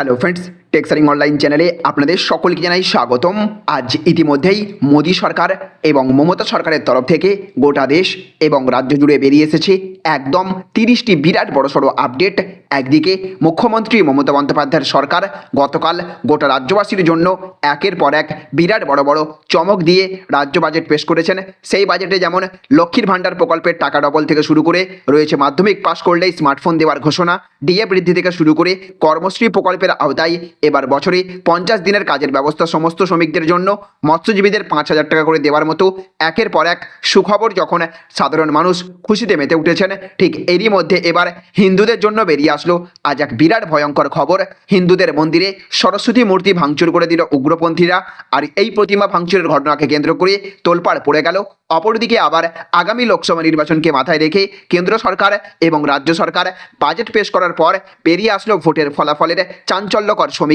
Hello friends টেক্সারিং online চ্যানেলে আপনাদের সকলকে জানাই স্বাগতম। আজ ইতিমধ্যেই মোদী সরকার এবং মমতা সরকারের তরফ থেকে গোটা দেশ এবং রাজ্য জুড়ে বেরিয়ে এসেছে একদম তিরিশটি বিরাট বড়সড় আপডেট। একদিকে মুখ্যমন্ত্রী মমতা বন্দ্যোপাধ্যায়ের সরকার গতকাল গোটা রাজ্যবাসীর জন্য একের পর এক বিরাট বড় বড় চমক দিয়ে রাজ্য বাজেট পেশ করেছেন। সেই বাজেটে যেমন লক্ষ্মীর ভাণ্ডার প্রকল্পের টাকা ডবল থেকে শুরু করে রয়েছে মাধ্যমিক পাশ করলেই স্মার্টফোন দেওয়ার ঘোষণা, ডিএ বৃদ্ধি থেকে শুরু করে কর্মশ্রী প্রকল্পের আওতায় এবার বছরে পঞ্চাশ দিনের কাজের ব্যবস্থা সমস্ত শ্রমিকদের জন্য। মৎস্যজীবীদের পাঁচ হাজার টাকা করে দেওয়ার মতো একের পর এক সুখবর যখন সাধারণ মানুষ খুশিতে মেতে উঠেছেন, ঠিক এরই মধ্যে এবার হিন্দুদের জন্য বেরিয়ে আসলো আজ এক বিরাট ভয়ঙ্কর খবর। হিন্দুদের মন্দিরে সরস্বতী মূর্তি ভাঙচুর করে দিল উগ্রপন্থীরা, আর এই প্রতিমা ভাঙচুরের ঘটনাকে কেন্দ্র করে তোলপাড় পড়ে গেল। অপরদিকে আবার আগামী লোকসভা নির্বাচনকে মাথায় রেখে কেন্দ্র সরকার এবং রাজ্য সরকার বাজেট পেশ করার পর বেরিয়ে আসলো ভোটের ফলাফলের চাঞ্চল্যকর সমীক্ষা।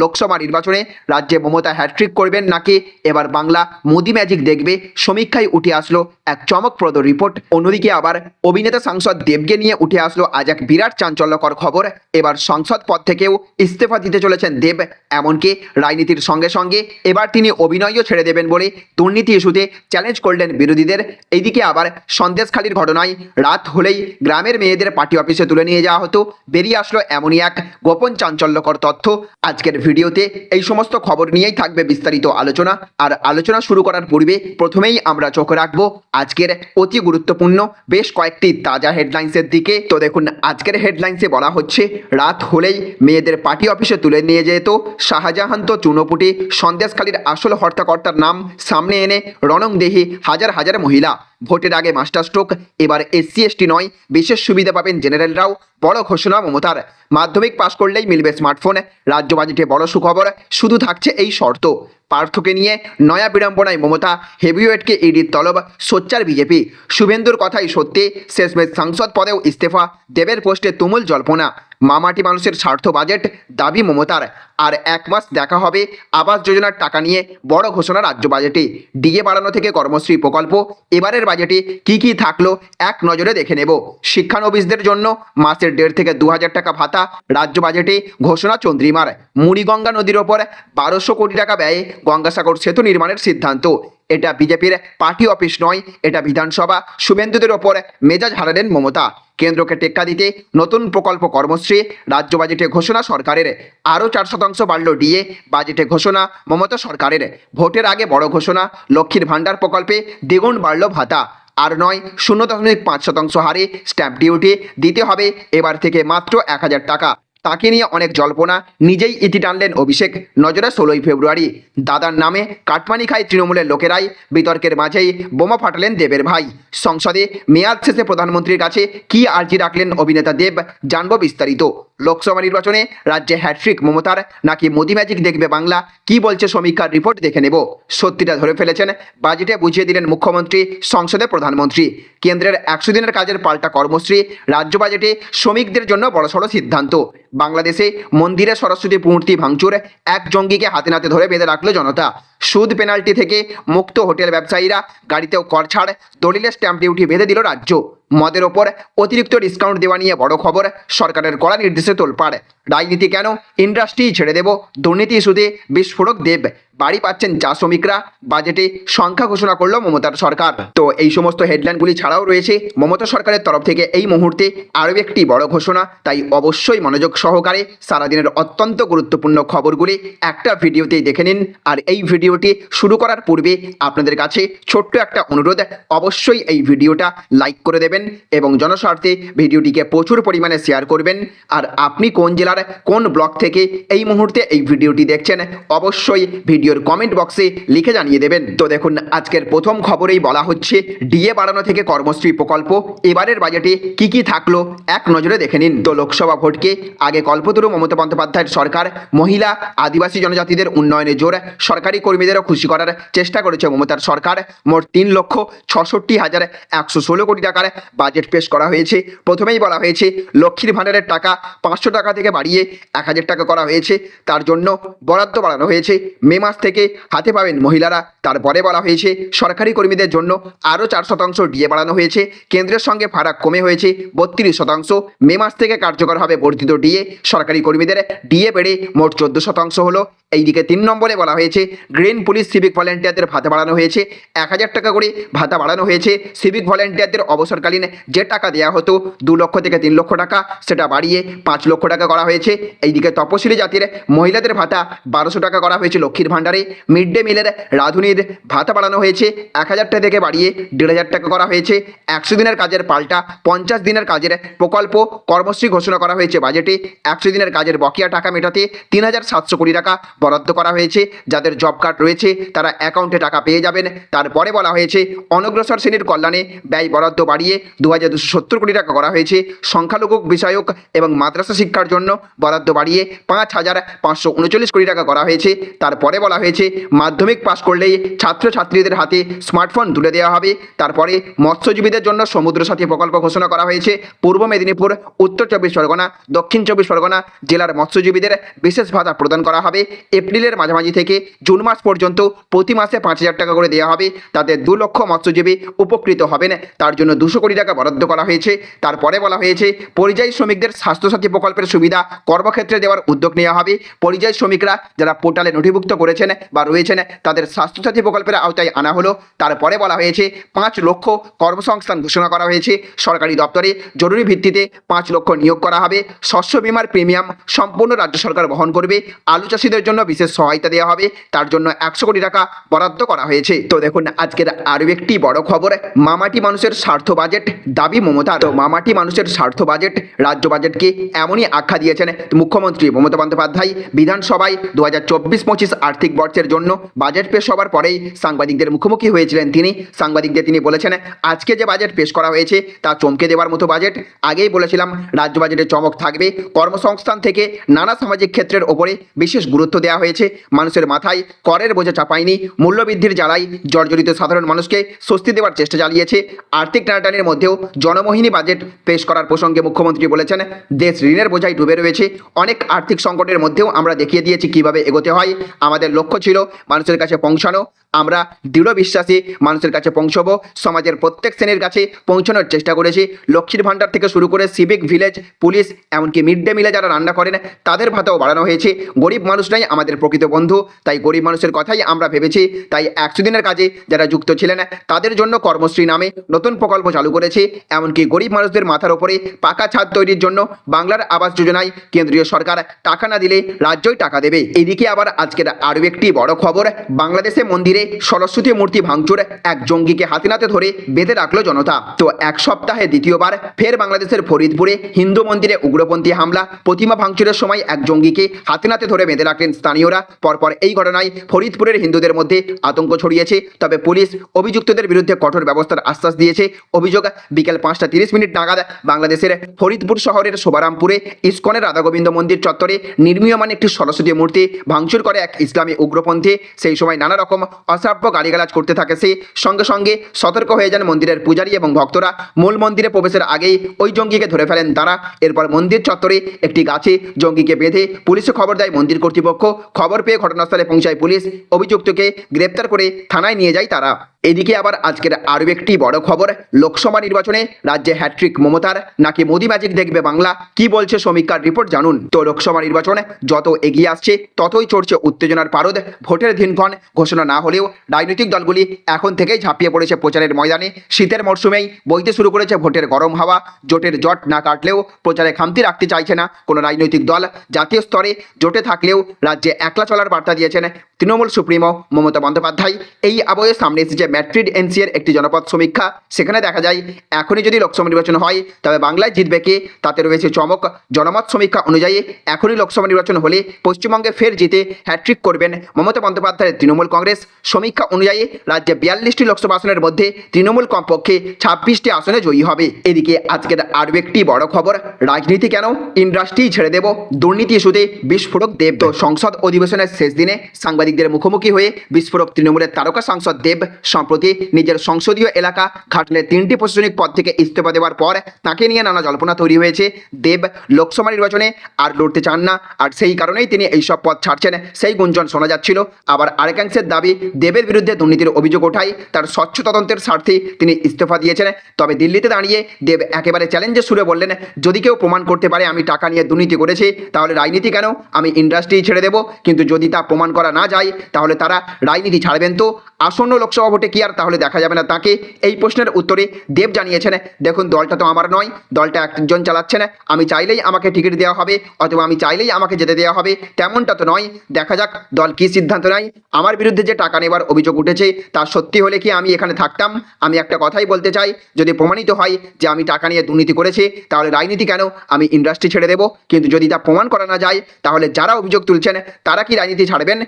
লোকসভা নির্বাচনে রাজ্যে মমতা হ্যাট্রিক করবেন নাকি? এবার বাংলা মোদি ম্যাজিক দেখবে, সমীক্ষায় উঠে আসলো এক চমকপ্রদ রিপোর্ট অন্যদিকে আবার অভিনেতা সাংসদ দেবকে নিয়ে উঠে আসলো আজ এক বিরাট চাঞ্চল্যকর খবর। এবার সংসদ পদ থেকেও ইস্তফা দিতে চলেছেন দেব, এমনকি রাজনীতির সঙ্গে সঙ্গে এবার তিনি অভিনয়ও ছেড়ে দেবেন বলে দুর্নীতি ইস্যুতে চ্যালেঞ্জ করলেন বিরোধীদের। এইদিকে আবার সন্দেশখালির ঘটনায় রাত হলেই গ্রামের মেয়েদের পার্টি অফিসে তুলে নিয়ে যাওয়া হতো। বেরিয়ে আসলো এমনই এক গোপন চাঞ্চল্যকর তথ্য। আজকের ভিডিওতে এই সমস্ত খবর নিয়েই থাকবে বিস্তারিত আলোচনা। আর আলোচনা শুরু করার পূর্বে প্রথমেই আমরা চোখ রাখব আজকের অতি গুরুত্বপূর্ণ, বেশ কয়েকটি তাজা হেডলাইন্সের দিকে। তো দেখুন, আজকের হেডলাইন্সে বলা হচ্ছে, রাত হলেই মেয়েদের পার্টি অফিসে তুলে নিয়ে যেত শাহজাহান তো চুনোপুটি। সন্দেশখালীর আসল হর্তাকর্তার নাম সামনে এনে রণং রণংদেহী হাজার হাজার মহিলা। ভোটের আগে মাস্টার স্ট্রোক, এবার এসসি, এসটি নয়। বিশেষ সুবিধা পাবেন জেনারেলরাও। বড় ঘোষণা মমতার। মাধ্যমিক পাশ করলেই মিলবে স্মার্টফোন। রাজ্য বাজেটে বড় সুখবর। শুধু থাকছে এই শর্ত। পার্থকে নিয়ে নয়া বিড়ম্বনায় মমতা, হেভিওয়েটকে ইডির তলব, সোচ্চার বিজেপি। শুভেন্দুর কথাই সত্যি। শেষমেশ সাংসদ পদেও ইস্তফা, দেবের পোস্টে তুমুল জল্পনা। মামাটি মানুষের স্বার্থ বাজেট, দাবি মমতার। আর এক মাস দেখা হবে আবাস যোজনার টাকা নিয়ে বড় ঘোষণা রাজ্য বাজেটে। ডিএ বাড়ানো থেকে কর্মশ্রী প্রকল্প, এবারের বাজেটে কি কি থাকল এক নজরে দেখে নেব। শিক্ষানবিশদের জন্য মাসের দেড় থেকে দু হাজার টাকা ভাতা, রাজ্য বাজেটে ঘোষণা চন্দ্রিমার। মুড়িগঙ্গা নদীর ওপর বারোশো কোটি টাকা ব্যয়ে গঙ্গাসাগর সেতু নির্মাণের সিদ্ধান্ত। এটা বিজেপির পার্টি অফিস নয়, এটা বিধানসভা। শুভেন্দুদের ওপর মেজাজ হারালেন মমতা। কেন্দ্রকে টেক্কা দিতে নতুন প্রকল্প কর্মশ্রী রাজ্য বাজেটে ঘোষণা সরকারের। আরও চার শতাংশ বাড়ল ডিএ বাজেটে ঘোষণা মমতা সরকারের। ভোটের আগে বড় ঘোষণা, লক্ষ্মীর ভাণ্ডার প্রকল্পে দ্বিগুণ বাড়ল ভাতা। আর নয়, শূন্য দশমিক পাঁচ শতাংশ হারে স্ট্যাম্প ডিউটি দিতে হবে, এবার থেকে মাত্র এক হাজার টাকা। তাকে নিয়ে অনেক জল্পনা। নিজেই ইতি টানলেন অভিষেক। নজরে ষোলোই ফেব্রুয়ারি। দাদার নামে কাটমানি খায় তৃণমূলের লোকেরাই। বিতর্কের মাঝেই বোমা ফাটালেন দেবের ভাই। সংসদে মেয়াদ শেষে প্রধানমন্ত্রীর কাছে কি আর্জি রাখলেন অভিনেতা দেব, জানব বিস্তারিত। লোকসভা নির্বাচনে রাজ্যে হ্যাট্রিক মমতার নাকি মোদি ম্যাজিক দেখবে বাংলা? কি বলছে সমীক্ষার রিপোর্ট দেখে নেব। সত্যিটা ধরে ফেলেছেন, বাজেটে বুঝিয়ে দিলেন মুখ্যমন্ত্রী, সংসদে প্রধানমন্ত্রী। কেন্দ্রের একশো দিনের কাজের পাল্টা কর্মশ্রী রাজ্য বাজেটে শ্রমিকদের জন্য বড়সড় সিদ্ধান্ত। বাংলাদেশে মন্দিরে সরস্বতী মূর্তি ভাঙচুর এক জঙ্গিকে হাতে নাতে ধরে বেঁধে রাখল জনতা। সুদ পেনাল্টি থেকে মুক্ত হোটেল ব্যবসায়ীরা গাড়িতেও কর ছাড়, দলিলের স্ট্যাম্প ডিউটি বেঁধে দিল রাজ্য। মদের ওপর অতিরিক্ত ডিসকাউন্ট দেওয়া নিয়ে বড় খবর। সরকারের কড়া নির্দেশে তোলপাড়। রাজনীতি কেন? ইন্ডাস্ট্রি ছেড়ে দেব। দুর্নীতি ইস্যুতে বিস্ফোরক দেব। বাড়ি পাচ্ছেন চা শ্রমিকরা। বাজেটে সংখ্যা ঘোষণা করল মমতার সরকার। তো এই সমস্ত হেডলাইনগুলি ছাড়াও রয়েছে মমতা সরকারের তরফ থেকে এই মুহূর্তে আরও একটি বড় ঘোষণা। তাই অবশ্যই মনোযোগ সহকারে সারাদিনের অত্যন্ত গুরুত্বপূর্ণ খবরগুলি একটা ভিডিওতেই দেখে নিন। আর এই ভিডিওটি শুরু করার পূর্বে আপনাদের কাছে ছোট্ট একটা অনুরোধ। অবশ্যই এই ভিডিওটা লাইক করে দেবেন। এবং জনস্বার্থে ভিডিওটিকে প্রচুর পরিমাণে শেয়ার করবেন। আর আপনি কোন জেলার কোন ব্লক থেকে এই মুহূর্তে এই ভিডিওটি দেখছেন, অবশ্যই ভিডিওর কমেন্ট বক্সে লিখে জানিয়ে দেবেন। তো দেখুন, আজকের প্রথম খবরেই বলা হচ্ছে, ডিএ বাড়ানো থেকে কর্মশ্রী প্রকল্প, এবারের বাজেটে কি কি থাকল এক নজরে দেখে নিন। তো লোকসভা ভোটকে আগে কল্পতরু মমতা বন্দ্যোপাধ্যায়ের সরকার, মহিলা, আদিবাসী জনজাতিদের উন্নয়নে জোর, সরকারি কর্মীদেরও খুশি করার চেষ্টা করেছে মমতার সরকার। মোট তিন লক্ষ ছষট্টি হাজার একশো ষোলো কোটি টাকার বাজেট পেশ করা হয়েছে। প্রথমেই বলা হয়েছে, লক্ষ্মীর ভাণ্ডারের টাকা পাঁচশো টাকা থেকে বাড়িয়ে এক হাজার টাকা করা হয়েছে। তার জন্য বরাদ্দ বাড়ানো হয়েছে। মে মাস থেকে হাতে পাবেন মহিলারা। তারপরে বলা হয়েছে, সরকারি কর্মীদের জন্য আরও চার শতাংশ ডিএ বাড়ানো হয়েছে। কেন্দ্রের সঙ্গে ফারাক কমে হয়েছে বত্রিশ শতাংশ। মে মাস থেকে কার্যকর হবে বর্ধিত ডিএ। সরকারি কর্মীদের ডিএ বেড়ে মোট চোদ্দ শতাংশ হলো। এইদিকে তিন নম্বরে বলা হয়েছে, গ্রিন পুলিশ সিভিক ভলেন্টিয়ারদের ভাতা বাড়ানো হয়েছে। এক হাজার টাকা করে ভাতা বাড়ানো হয়েছে। সিভিক ভলেন্টিয়ারদের অবসরকালীন যে টাকা দেওয়া হতো দু লক্ষ থেকে তিন লক্ষ টাকা, সেটা বাড়িয়ে পাঁচ লক্ষ টাকা করা হয়েছে। এইদিকে তপশিলি জাতির মহিলাদের ভাতা বারোশো টাকা করা হয়েছে লক্ষ্মীর ভাণ্ডারে। মিড ডে মিলের রাঁধুনির ভাতা বাড়ানো হয়েছে এক হাজার টাকা থেকে বাড়িয়ে দেড় হাজার টাকা করা হয়েছে। একশো দিনের কাজের পাল্টা পঞ্চাশ দিনের কাজের প্রকল্প কর্মশ্রী ঘোষণা করা হয়েছে বাজেটে। একশো দিনের কাজের বকেয়া টাকা মেটাতে তিন হাজার সাতশো কোটি টাকা বরাদ্দ করা হয়েছে। যাদের জব কার্ড রয়েছে, তারা অ্যাকাউন্টে টাকা পেয়ে যাবেন। তারপরে বলা হয়েছে, অনগ্রসর শ্রেণির কল্যাণে ব্যয় বরাদ্দ বাড়িয়ে দু হাজার দুশো সত্তর কোটি টাকা করা হয়েছে। সংখ্যালঘু বিষয়ক এবং মাদ্রাসা শিক্ষার জন্য বরাদ্দ বাড়িয়ে পাঁচ হাজার পাঁচশো উনচল্লিশ কোটি টাকা করা হয়েছে। তারপরে বলা হয়েছে, মাধ্যমিক পাশ করলেই ছাত্রছাত্রীদের হাতে স্মার্টফোন তুলে দেওয়া হবে। তারপরে মৎস্যজীবীদের জন্য সমুদ্র সাথী প্রকল্প ঘোষণা করা হয়েছে। পূর্ব মেদিনীপুর, উত্তর চব্বিশ পরগনা, দক্ষিণ চব্বিশ পরগনা জেলার মৎস্যজীবীদের বিশেষ ভাতা প্রদান করা হবে। এপ্রিলের মাঝামাঝি থেকে জুন মাস পর্যন্ত প্রতি মাসে পাঁচ হাজার টাকা করে দেওয়া হবে। তাতে দু লক্ষ মৎস্যজীবী উপকৃত হবেন। তার জন্য দুশো কোটি টাকা বরাদ্দ করা হয়েছে। তারপরে বলা হয়েছে, পরিযায়ী শ্রমিকদের স্বাস্থ্যসাথী প্রকল্পের সুবিধা কর্মক্ষেত্রে দেওয়ার উদ্যোগ নেওয়া হবে। পরিযায়ী শ্রমিকরা যারা পোর্টালে নথিভুক্ত করেছেন বা রয়েছেন, তাদের স্বাস্থ্যসাথী প্রকল্পের আওতায় আনা হলো। তারপরে বলা হয়েছে, পাঁচ লক্ষ কর্মসংস্থান ঘোষণা করা হয়েছে। সরকারি দপ্তরে জরুরি ভিত্তিতে পাঁচ লক্ষ নিয়োগ করা হবে। শস্য বিমার প্রিমিয়াম সম্পূর্ণ রাজ্য সরকার বহন করবে। আলু চাষিদের জন্য বিশেষ সহায়তা দেওয়া হবে। তার জন্য একশো কোটি টাকা বরাদ্দ করা হয়েছে। তো দেখুন, আজকের আরও একটি বড় খবর, মামাটি মানুষের স্বার্থ বাজেট। দাবি মমতা। তো মামাটি মানুষের স্বার্থ বাজেট রাজ্য বাজেটকে এমনই আখ্যা দিয়েছেন মুখ্যমন্ত্রী মমতা বন্দ্যোপাধ্যায়? বিধানসভায় দু হাজার চব্বিশ পঁচিশ আর্থিক বর্ষের জন্য বাজেট পেশ হওয়ার পরেই সাংবাদিকদের মুখোমুখি হয়েছিলেন তিনি। সাংবাদিকদের তিনি বলেছেন, আজকে যে বাজেট পেশ করা হয়েছে তা চমকে দেওয়ার মতো বাজেট আগেই বলেছিলাম, রাজ্য বাজেটে চমক থাকবে। কর্মসংস্থান থেকে নানা সামাজিক ক্ষেত্রের ওপরে বিশেষ গুরুত্ব দেওয়া হয়েছে। মানুষের মাথায় করের বোঝা চাপায়নি। মূল্যবৃদ্ধির জ্বালাই জর্জরিত সাধারণ মানুষকে স্বস্তি দেওয়ার চেষ্টা চালিয়েছে। আর্থিক টানাটানির মধ্যেও জনমোহিনী বাজেট পেশ করার প্রসঙ্গে মুখ্যমন্ত্রী বলেছেন, দেশ ঋণের বোঝায় ডুবে রয়েছে। অনেক আর্থিক সংকটের মধ্যেও আমরা দেখিয়ে দিয়েছি কীভাবে এগোতে হয়। আমাদের লক্ষ্য ছিল মানুষের কাছে পৌঁছানো। আমরা দৃঢ় বিশ্বাসী মানুষের কাছে পৌঁছবো। সমাজের প্রত্যেক শ্রেণির কাছে পৌঁছানোর চেষ্টা করেছি। লক্ষ্মীর ভাণ্ডার থেকে শুরু করে সিভিক ভিলেজ পুলিশ এমনকি মিড ডে মিলে যারা রান্না করেন, তাদের ভাতাও বাড়ানো হয়েছে। গরিব মানুষরাই আমাদের প্রকৃত বন্ধু। তাই গরিব মানুষের কথাই আমরা ভেবেছি। তাই একশো দিনের কাজে যারা যুক্ত ছিলেন, তাদের জন্য কর্মশ্রী নামে নতুন প্রকল্প চালু করেছে। এমনকি গরিব মানুষদের মাথার ওপরে পাকা ছাদ তৈরির জন্য বাংলার আবাস যোজনায় কেন্দ্রীয় সরকার টাকা না দিলে রাজ্যই টাকা দেবে। এদিকে আবার আজকের আরও একটি বড় খবর, বাংলাদেশে মন্দিরে সরস্বতী মূর্তি ভাঙচুর এক জঙ্গিকে হাতে ধরে বেঁধে রাখল জনতা। তো এক সপ্তাহে দ্বিতীয়বার ফের বাংলাদেশের ফরিদপুরে হিন্দু মন্দিরে উগ্রপন্থী হামলা, প্রতিমা ভাঙচুরের সময় এক জঙ্গিকে হাতে নাতে ধরে বেঁধে রাখলেন স্থানীয়রা। পরপর এই ঘটনায় ফরিদপুরের হিন্দুদের মধ্যে আতঙ্ক ছড়িয়েছে, তবে পুলিশ অভিযুক্তদের বিরুদ্ধে কঠোর ব্যবস্থার আশ্বাস দিয়েছে। অভিযোগ বিকেল পাঁচটা তিরিশ মিনিট নাগাদ বাংলাদেশের ফরিদপুর শহরের শোভারামপুরে ইস্কনের রাধাগোবিন্দ মন্দির চত্বরে নির্মীয়মান একটি সরস্বতী মূর্তি ভাঙচুর করে এক ইসলামী উগ্রপন্থী। সেই সময় নানা রকম অশ্রাব্য গালিগালাজ করতে থাকে সে। সঙ্গে সঙ্গে সতর্ক হয়ে যান মন্দিরের পূজারী এবং ভক্তরা। মূল মন্দিরে প্রবেশের আগেই ওই জঙ্গিকে ধরে ফেলেন তারা। এরপর মন্দির চত্বরে একটি গাছে জঙ্গিকে বেঁধে পুলিশে খবর দেয় মন্দির কর্তৃপক্ষ। খবর পেয়ে ঘটনাস্থলে পৌঁছায় পুলিশ। অভিযুক্তকে গ্রেপ্তার করে থানায় নিয়ে যায় তারা। এদিকে আবার আজকের আরও একটি বড় খবর। লোকসভা নির্বাচনে রাজ্যে হ্যাট্রিক মমতার নাকি মোদি ম্যাজিক দেখবে বাংলা? কি বলছে সমীক্ষার রিপোর্ট জানুন। তো লোকসভা নির্বাচন যত এগিয়ে আসছে, ততই চড়ছে উত্তেজনার পারদ। ভোটের দিনক্ষণ ঘোষণা না হলেও রাজনৈতিক দলগুলি এখন থেকেই ঝাঁপিয়ে পড়েছে প্রচারের ময়দানে। শীতের মরশুমেই বইতে শুরু করেছে ভোটের গরম হাওয়া। জোটের জট না কাটলেও প্রচারে খামতি রাখতে চাইছে না কোনো রাজনৈতিক দল। জাতীয় স্তরে জোটে থাকলেও রাজ্যে একলা চলার বার্তা দিয়েছেন তৃণমূল সুপ্রিমো মমতা বন্দ্যোপাধ্যায়। এই আবহে সামনে এসেছে ম্যাট্রিড এনসিএর একটি জনপদ সমীক্ষা। সেখানে দেখা যায়, এখনই যদি লোকসভা নির্বাচন হয়, তবে বাংলায় জিতবে কে? তাতে রয়েছে চমক। জনমত সমীক্ষা অনুযায়ী, এখনই লোকসভা নির্বাচন হলে পশ্চিমবঙ্গে ফের জিতে হ্যাট্রিক করবেন মমতা বন্দ্যোপাধ্যায়ের তৃণমূল কংগ্রেস। সমীক্ষা অনুযায়ী, রাজ্যে বিয়াল্লিশটি লোকসভা আসনের মধ্যে তৃণমূল কমপক্ষে ছাব্বিশটি আসনে জয়ী হবে। এদিকে আজকের আরও একটি বড় খবর, রাজনীতি কেন? ইন্ডাস্ট্রি ছেড়ে দেব দুর্নীতি ইস্যুতে বিস্ফোরক দেব। সংসদ অধিবেশনের শেষ দিনে সাংবাদিক সাংবাদিকদের মুখোমুখি হয়ে বিস্ফোরক তৃণমূলের তারকা সাংসদ দেব সম্প্রতি নিজের সংসদীয় এলাকা ঘাটলে তিনটি প্রশাসনিক পদ থেকে ইস্তফা দেওয়ার পর তাকে নিয়ে নানা জল্পনা তৈরি হয়েছে। দেব লোকসভা নির্বাচনে আর লড়তে চান না। আর সেই কারণেই তিনি এইসব পদ ছাড়ছেন, সেই গুঞ্জন শোনা যাচ্ছিল। আবার আরেকাংশের দাবি, দেবের বিরুদ্ধে দুর্নীতির অভিযোগ ওঠায়, তার স্বচ্ছ তদন্তের স্বার্থে তিনি ইস্তফা দিয়েছেন। তবে দিল্লিতে দাঁড়িয়ে দেব একেবারে চ্যালেঞ্জের সুরে বললেন, যদি কেউ প্রমাণ করতে পারে আমি টাকা নিয়ে দুর্নীতি করেছি, তাহলে রাজনীতি কেন? আমি ইন্ডাস্ট্রি ছেড়ে দেব। কিন্তু যদি তা প্রমাণ করা না যায় তাহলে তারা রাজনীতি ছাড়বেন তো? আসন্ন লোকসভা ভোটে কি আর তাহলে দেখা যাবে না তাকে? এই প্রশ্নের উত্তরে দেব জানিয়েছেন, দেখুন, দলটা তো আমার নয়, দলটা একজন চালাচ্ছেন। আমি চাইলেই আমাকে টিকিট দেওয়া হবে, অথবা আমি চাইলেই আমাকে যেতে দেওয়া হবে। তেমনটা তো নয়। দেখা যাক, দল কী সিদ্ধান্ত নেয়। আমার বিরুদ্ধে যে টাকা নেবার অভিযোগ উঠেছে, তা সত্যি হলে কি আমি এখানে থাকতাম? আমি একটা কথাই বলতে চাই, যদি প্রমাণিত হয় যে আমি টাকা নিয়ে দুর্নীতি করেছি, তাহলে রাজনীতি কেন আমি ইন্ডাস্ট্রি ছেড়ে দেবো? কিন্তু যদি তা প্রমাণ করা না যায়, তাহলে যারা অভিযোগ তুলছেন, তারা কি রাজনীতি ছাড়বেন?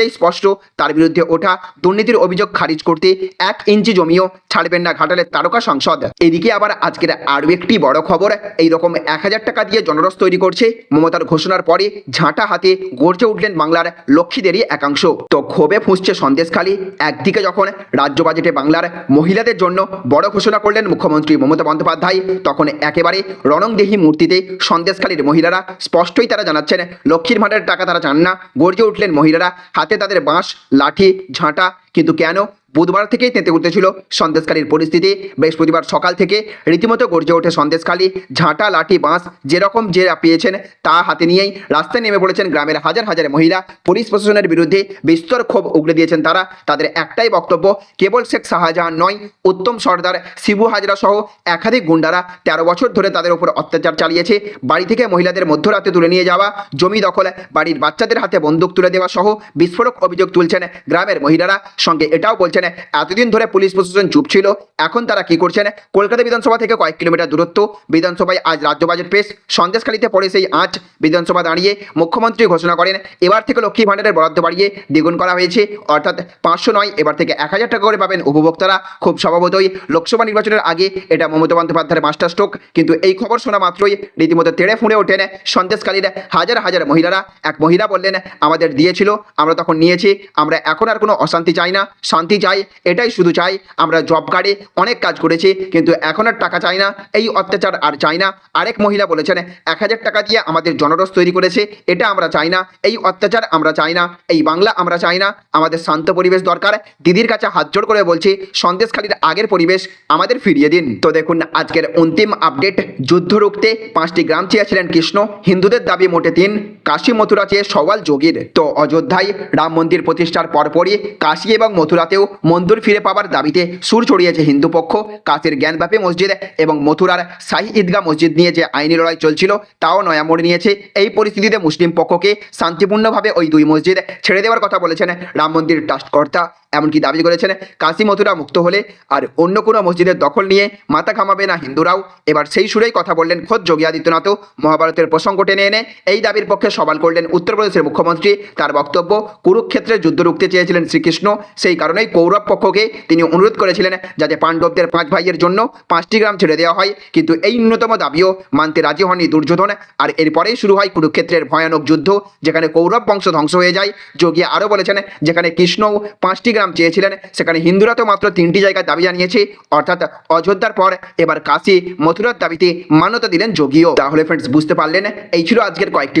এটাই স্পষ্ট। তার বিরুদ্ধে ওঠা দুর্নীতির অভিযোগ খারিজ করতে এক ইঞ্চি জমিও ছাড়বেন না ঘাটালের তারকা সংসদ। এদিকে আবার আজকের আরও একটি বড় খবর এই রকম এক হাজার টাকা দিয়ে জনরস তৈরি করছে। মমতার ঘোষণার পরে ঝাঁটা হাতে গর্জে উঠলেন বাংলার লক্ষ্মীদেরই একাংশ। তো ক্ষোভে ফুঁসছে সন্দেশখালী। একদিকে যখন রাজ্য বাজেটে বাংলার মহিলাদের জন্য বড় ঘোষণা করলেন মুখ্যমন্ত্রী মমতা বন্দ্যোপাধ্যায়, তখন একেবারে রণংদেহী মূর্তিতে সন্দেশখালীর মহিলারা স্পষ্টই তারা জানাচ্ছেন, লক্ষ্মীর ভাণ্ডারের টাকা তারা চান না। গর্জে উঠলেন মহিলারা, হাতে তাদের বাঁশ লাঠি ঝাঁটা কিন্তু কেন বুধবার থেকেই তেঁতে উঠতেছিল সন্দেশখালীর পরিস্থিতি। বৃহস্পতিবার সকাল থেকে রীতিমতো গর্জে ওঠে সন্দেশখালী। ঝাঁটা, লাঠি, বাঁশ যেরকম যে পেয়েছেন তা হাতে নিয়েই রাস্তায় নেমে পড়েছেন গ্রামের হাজার হাজার মহিলা। পুলিশ প্রশাসনের বিরুদ্ধে বিস্তর ক্ষোভ উগড়ে দিয়েছেন তারা। তাদের একটাই বক্তব্য, কেবল শেখ শাহজাহান নয়, উত্তম সর্দার শিবু হাজরা সহ একাধিক গুন্ডারা তেরো বছর ধরে তাদের উপর অত্যাচার চালিয়েছে। বাড়ি থেকে মহিলাদের মধ্যরাতে তুলে নিয়ে যাওয়া, জমি দখল, বাড়ির বাচ্চাদের হাতে বন্দুক তুলে দেওয়া সহ বিস্ফোরক অভিযোগ তুলছেন গ্রামের মহিলারা। সঙ্গে এটাও বলছেন এতদিন ধরে পুলিশ প্রশাসন চুপ ছিল। এখন তারা কি করছেন? কলকাতা বিধানসভা থেকে কয়েক কিলোমিটার দূরত্ব। বিধানসভায় আজ রাজ্য বাজেট পেশ। সন্দেশখালীতে পড়ে সেই আঁচ। বিধানসভা দাঁড়িয়ে মুখ্যমন্ত্রী ঘোষণা করেন, এবার থেকে লক্ষ্মী ভাণ্ডারের বরাদ্দ বাড়িয়ে দ্বিগুণ করা হয়েছে। অর্থাৎ পাঁচশো নয়, এবার থেকে এক হাজার টাকা করে পাবেন উপভোক্তারা। খুব স্বভাবতই লোকসভা নির্বাচনের আগে এটা মমতা বন্দ্যোপাধ্যায়ের মাস্টার স্ট্রোক কিন্তু এই খবর শোনা মাত্রই রীতিমতো তেড়ে ফুঁড়ে ওঠেন সন্দেশকারীর হাজার হাজার মহিলারা। এক মহিলা বললেন, আমাদের দিয়েছিল, আমরা তখন নিয়েছি। আমরা এখন আর কোনো অশান্তি চাই না। শান্তি চাই এটাই শুধু চাই। আমরা জব কার্ডে অনেক কাজ করেছি, কিন্তু এখন আর টাকা চাই না, এই অত্যাচার আর চাই না। আরেক মহিলা বলেছেন, এক হাজার টাকা দিয়ে আমাদের জনরস তৈরি করেছে, এটা আমরা চাই না, এই অত্যাচার আমরা চাই না, এই বাংলা আমরা চাই না, আমাদের শান্ত পরিবেশ দরকার। দিদির কাছে হাত জোড় করে বলছি, সন্দেশখালীর আগের পরিবেশ আমাদের ফিরিয়ে দিন। তো দেখুন, আজকের অন্তিম আপডেট যুদ্ধ রুখতে পাঁচটি গ্রাম চেয়েছিলেন কৃষ্ণ, হিন্দুদের দাবি মোটে তিন। কাশী মথুরা চেয়ে সওয়াল যোগীর। তো অযোধ্যায় রাম মন্দির প্রতিষ্ঠার পরপরই কাশী এবং মথুরাতেও মন্দির ফিরে পাবার দাবিতে সুর ছড়িয়েছে হিন্দু পক্ষ। কাশীর জ্ঞানব্যাপী মসজিদ এবং মথুরার শাহী ঈদগাহ মসজিদ নিয়ে যে আইনি লড়াই চলছিল, তাও নয়া মোড় নিয়েছে। এই পরিস্থিতিতে মুসলিম পক্ষকে শান্তিপূর্ণভাবে ওই দুই মসজিদ ছেড়ে দেওয়ার কথা বলেছেন রাম মন্দির ট্রাস্টকর্তা। এমনকি দাবি করেছেন, কাশী মথুরা মুক্ত হলে আর অন্য কোনো মসজিদের দখল নিয়ে মাথা ঘামাবে না হিন্দুরাও। এবার সেই সুরেই কথা বললেন খোদ যোগী আদিত্যনাথও। মহাভারতের প্রসঙ্গ টেনে এনে এই দাবির পক্ষে সবাল করলেন উত্তরপ্রদেশের মুখ্যমন্ত্রী। তার বক্তব্য কুরুক্ষেত্রে যুদ্ধ রুখতে চেয়েছিলেন শ্রীকৃষ্ণ। সেই কারণেই কৌরব পক্ষকে তিনি অনুরোধ করেছিলেন যাতে পাণ্ডবদের পাঁচ ভাইয়ের জন্য পাঁচটি গ্রাম ছেড়ে দেওয়া হয়। কিন্তু এই ন্যূনতম দাবিও মানতে রাজি হননি দুর্যোধন। আর এরপরেই শুরু হয় কুরুক্ষেত্রের ভয়ানক যুদ্ধ, যেখানে কৌরব বংশ ধ্বংস হয়ে যায়। যোগী আরও বলেছেন, যেখানে কৃষ্ণও পাঁচটি গ্রাম চেয়েছিলেন, সেখানে হিন্দুরা তো মাত্র তিনটি জায়গায় দাবি জানিয়েছে। অর্থাৎ অযোধ্যার পর এবার কাশী, মথুরার দাবিতে মান্যতা দিলেন যোগীও। তাহলে ফ্রেন্ডস বুঝতে পারলেন, এই ছিল আজকের কয়েকটি